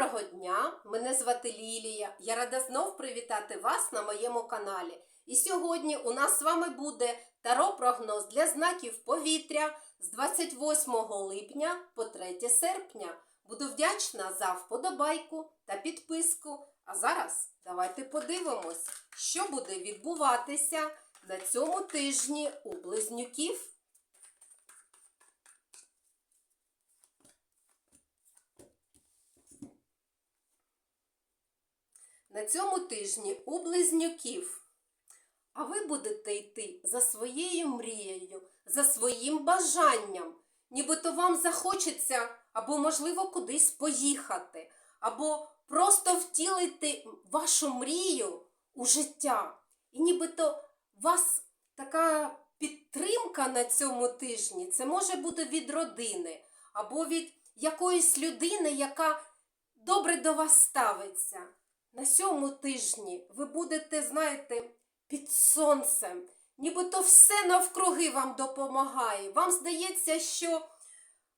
Доброго дня! Мене звати Лілія. Я рада знов привітати вас на моєму каналі. І сьогодні у нас з вами буде таро-прогноз для знаків повітря з 28 липня по 3 серпня. Буду вдячна за вподобайку та підписку. А зараз давайте подивимось, що буде відбуватися на цьому тижні у близнюків. На цьому тижні у близнюків. А ви будете йти за своєю мрією, за своїм бажанням. Нібито вам захочеться або, можливо, кудись поїхати, або просто втілити вашу мрію у життя. І нібито вас така підтримка на цьому тижні. Це може бути від родини, або від якоїсь людини, яка добре до вас ставиться. На сьому тижні ви будете, знаєте, під сонцем, нібито все навкруги вам допомагає. Вам здається, що,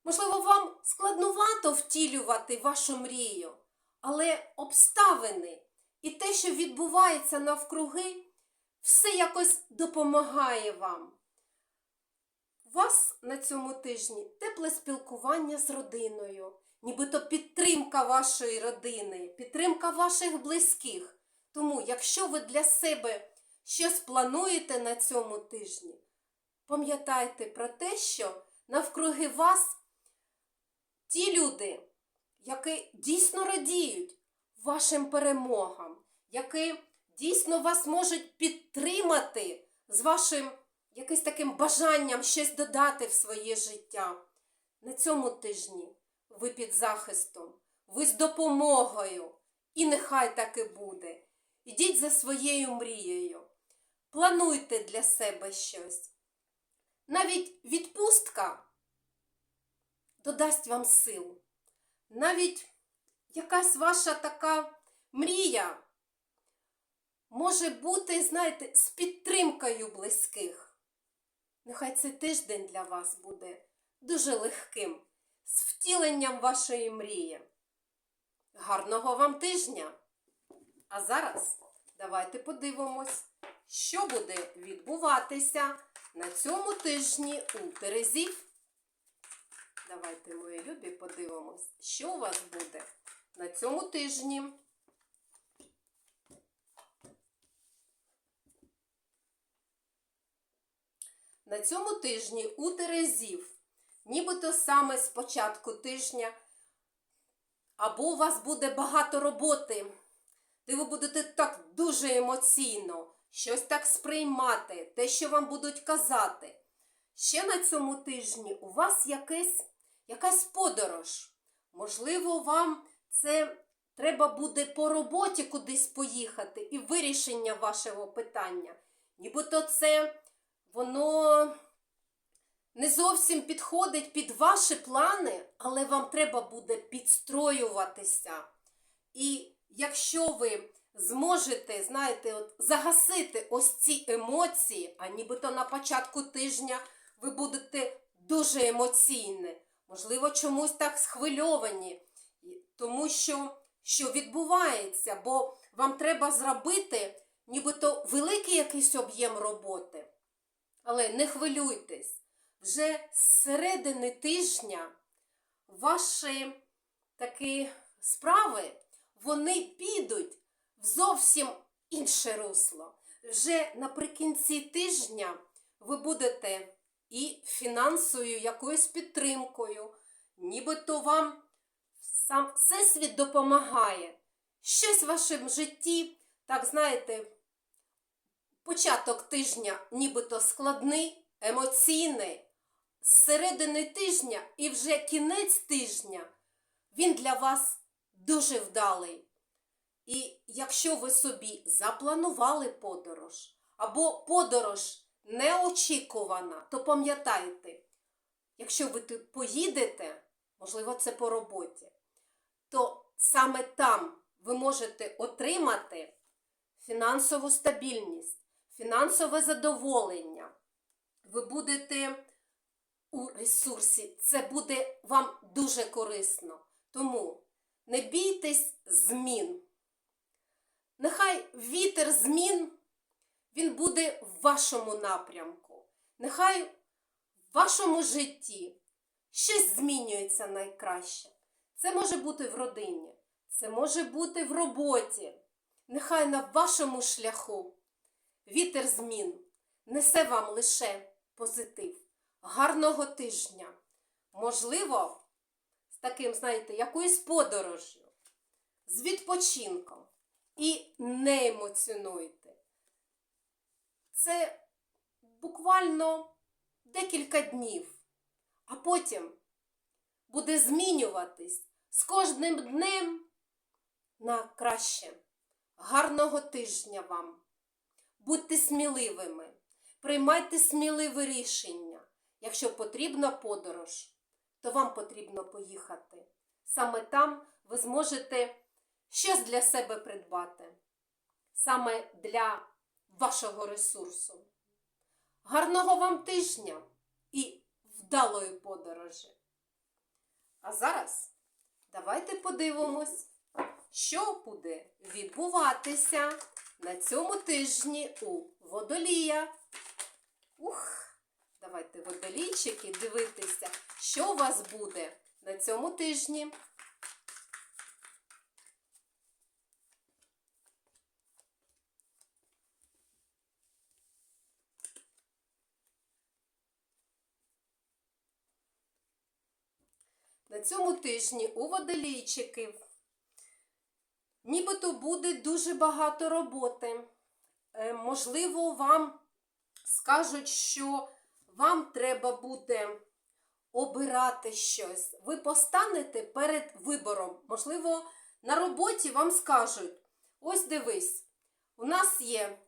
можливо, вам складнувато втілювати вашу мрію, але обставини і те, що відбувається навкруги, все якось допомагає вам. У вас на цьому тижні тепле спілкування з родиною, нібито підтримка вашої родини, підтримка ваших близьких. Тому, якщо ви для себе щось плануєте на цьому тижні, пам'ятайте про те, що навкруги вас ті люди, які дійсно радіють вашим перемогам, які дійсно вас можуть підтримати з вашим якимось таким бажанням щось додати в своє життя. На цьому тижні ви під захистом, ви з допомогою, і нехай так і буде. Ідіть за своєю мрією, плануйте для себе щось. Навіть відпустка додасть вам сил. Навіть якась ваша така мрія може бути, знаєте, з підтримкою близьких. Нехай цей тиждень для вас буде дуже легким, з втіленням вашої мрії. Гарного вам тижня! А зараз давайте подивимось, що буде відбуватися на цьому тижні у Терезів. Давайте, мої любі, подивимось, що у вас буде на цьому тижні. На цьому тижні у Терезів, нібито саме з початку тижня, або у вас буде багато роботи, де ви будете так дуже емоційно щось так сприймати, те, що вам будуть казати. Ще на цьому тижні у вас якесь, якась подорож. Можливо, вам це треба буде по роботі кудись поїхати і вирішення вашого питання. Нібито це воно не зовсім підходить під ваші плани, але вам треба буде підстроюватися. І якщо ви зможете, знаєте, от загасити ось ці емоції, а нібито на початку тижня ви будете дуже емоційні, можливо, чомусь так схвильовані, тому що що відбувається, бо вам треба зробити нібито великий якийсь об'єм роботи. Але не хвилюйтесь, вже з середини тижня ваші такі справи вони підуть в зовсім інше русло. Вже наприкінці тижня ви будете і фінансовою якоюсь підтримкою, нібито вам сам Всесвіт допомагає. Щось в вашому житті, так знаєте, початок тижня нібито складний, емоційний, з середини тижня і вже кінець тижня, він для вас дуже вдалий. І якщо ви собі запланували подорож, або подорож неочікувана, то пам'ятайте, якщо ви тут поїдете, можливо, це по роботі, то саме там ви можете отримати фінансову стабільність, фінансове задоволення. Ви будете у ресурсі, це буде вам дуже корисно. Тому не бійтесь змін. Нехай вітер змін, він буде в вашому напрямку. Нехай в вашому житті щось змінюється найкраще. Це може бути в родині, це може бути в роботі. Нехай на вашому шляху вітер змін несе вам лише позитив. Гарного тижня. Можливо, з таким, знаєте, якоюсь подорожю, з відпочинком. І не емоціонуйте. Це буквально декілька днів, а потім буде змінюватись з кожним днем на краще. Гарного тижня вам. Будьте сміливими, приймайте сміливе рішення. Якщо потрібна подорож, то вам потрібно поїхати. Саме там ви зможете щось для себе придбати, саме для вашого ресурсу. Гарного вам тижня і вдалої подорожі! А зараз давайте подивимось, що буде відбуватися на цьому тижні у водолія. Ух! Давайте водолійчики дивитися, що у вас буде на цьому тижні. На цьому тижні у водолійчиків нібито буде дуже багато роботи. Е, можливо, вам скажуть, що вам треба буде обирати щось. Ви постанете перед вибором. Можливо, на роботі вам скажуть: ось дивись, у нас є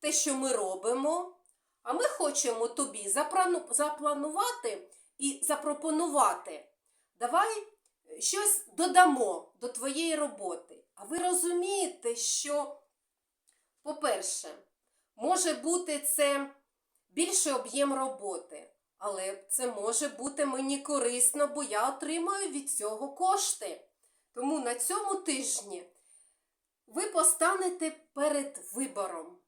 те, що ми робимо, а ми хочемо тобі запланувати і запропонувати. Давай щось додамо до твоєї роботи. А ви розумієте, що, по-перше, може бути це більший об'єм роботи, але це може бути мені корисно, бо я отримаю від цього кошти. Тому на цьому тижні ви постанете перед вибором.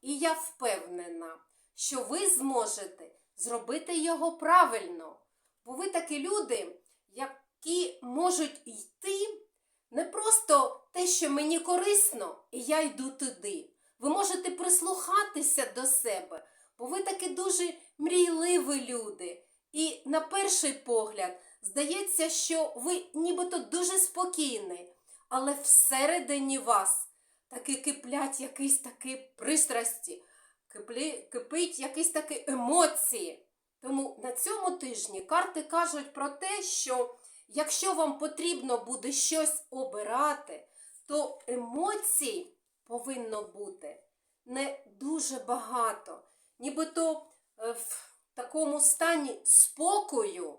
І я впевнена, що ви зможете зробити його правильно. Бо ви такі люди, які можуть йти не просто те, що мені корисно, і я йду туди. Ви можете прислухатися до себе, бо ви такі дуже мрійливі люди. І на перший погляд здається, що ви нібито дуже спокійні, але всередині вас таки киплять якісь такі пристрасті, киплі, кипить якісь такі емоції. Тому на цьому тижні карти кажуть про те, що якщо вам потрібно буде щось обирати, то емоцій повинно бути не дуже багато. Нібито е, в такому стані спокою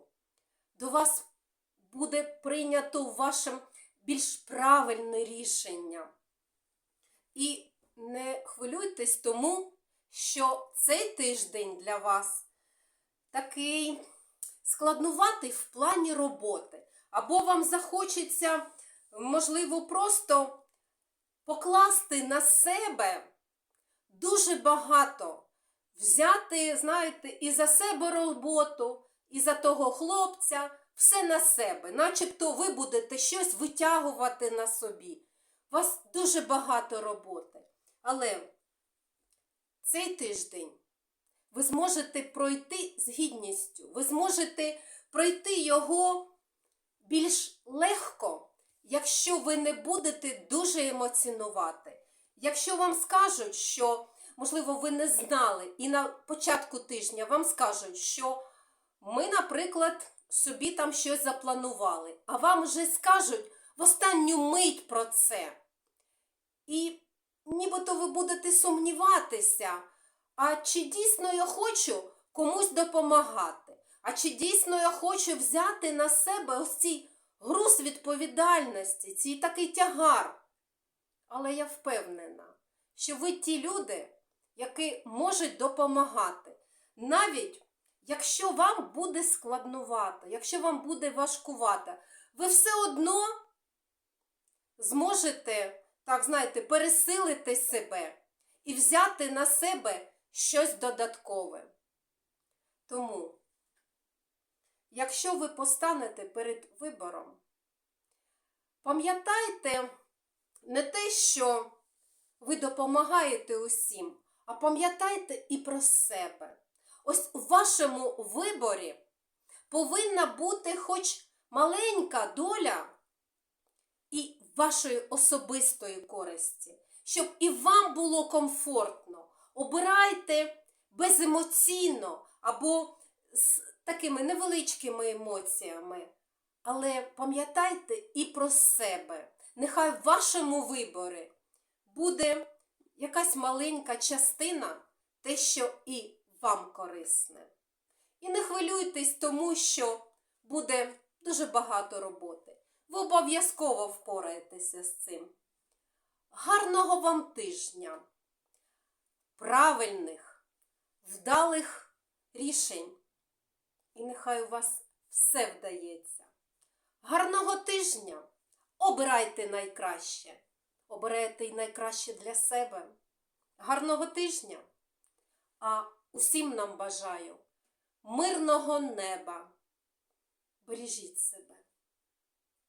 до вас буде прийнято вашим більш правильне рішення. І не хвилюйтесь тому, що цей тиждень для вас такий складнуватий в плані роботи. Або вам захочеться, можливо, просто покласти на себе дуже багато, взяти, знаєте, і за себе роботу, і за того хлопця, все на себе, начебто ви будете щось витягувати на собі. У вас дуже багато роботи. Але цей тиждень ви зможете пройти з гідністю, ви зможете пройти його більш легко, якщо ви не будете дуже емоціонувати. Якщо вам скажуть, що, можливо, ви не знали, і на початку тижня вам скажуть, що ми, наприклад, собі там щось запланували, а вам вже скажуть в останню мить про це. І нібито ви будете сумніватися, а чи дійсно я хочу комусь допомагати? А чи дійсно я хочу взяти на себе ось цей груз відповідальності, цей такий тягар? Але я впевнена, що ви ті люди, які можуть допомагати. Навіть якщо вам буде складнувато, якщо вам буде важкувато, ви все одно зможете, так знаєте, пересилити себе і взяти на себе щось додаткове. Тому, якщо ви постанете перед вибором, пам'ятайте не те, що ви допомагаєте усім, а пам'ятайте і про себе. Ось у вашому виборі повинна бути хоч маленька доля і вашої особистої користі, щоб і вам було комфортно. Обирайте беземоційно або з такими невеличкими емоціями. Але пам'ятайте і про себе. Нехай в вашому виборі буде якась маленька частина, те, що і вам корисне. І не хвилюйтесь, тому що буде дуже багато роботи. Ви обов'язково впораєтеся з цим. Гарного вам тижня, правильних, вдалих рішень. І нехай у вас все вдається. Гарного тижня! Обирайте найкраще. Обирайте й найкраще для себе. Гарного тижня! А усім нам бажаю мирного неба. Бережіть себе.